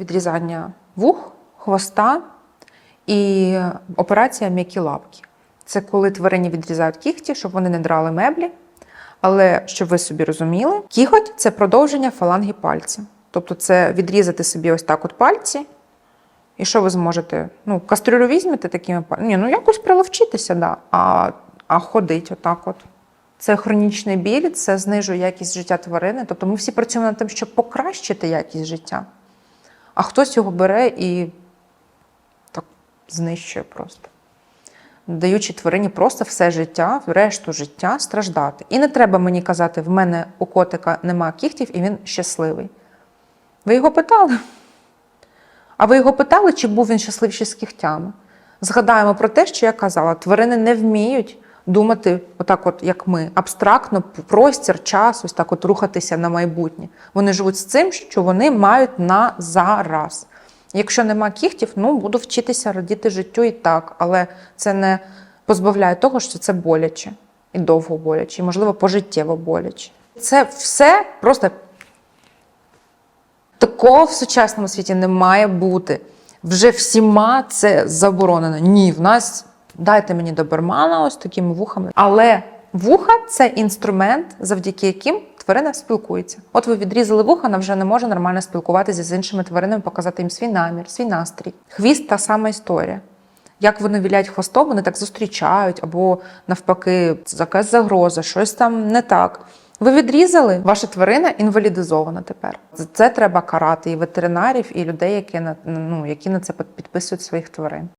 Відрізання вух, хвоста і операція м'які лапки. Це коли тварині відрізають кігті, щоб вони не драли меблі. Але щоб ви собі розуміли, кіготь це продовження фаланги пальця. Тобто це відрізати собі ось так от пальці. І що ви зможете? Ну, кастрюлю візьмете такими? Ні, ну якось приловчитися, да. а, а ходить отак от. Це хронічний біль, це знижує якість життя тварини. Тобто ми всі працюємо над тим, щоб покращити якість життя. А хтось його бере і так знищує просто. Даючи тварині просто все життя, решту життя страждати. І не треба мені казати, в мене у котика нема кігтів і він щасливий. Ви його питали? А ви його питали, чи був він щасливіший з кігтями? Згадаємо про те, що я казала: тварини не вміють думати, отак, от як ми, абстрактно, простір, час, ось так от рухатися на майбутнє. Вони живуть з цим, що вони мають на зараз. Якщо нема кігтів, ну буду вчитися радіти життю і так, але це не позбавляє того, що це боляче і довго боляче, і, можливо, пожиттєво боляче. Це все просто Такого в сучасному світі не має бути. Вже всіма це заборонено. Ні, в нас дайте мені добермана ось такими вухами. Але вуха це інструмент, завдяки яким тварина спілкується. От ви відрізали вуха, вона вже не може нормально спілкуватися з іншими тваринами, показати їм свій намір, свій настрій. Хвіст та сама історія. Як вони вілять хвостом, вони так зустрічають, або навпаки, якась загроза, щось там не так. Ви відрізали, ваша тварина інвалідизована тепер. За це треба карати і ветеринарів, і людей, які на ну які на це підписують своїх тварин.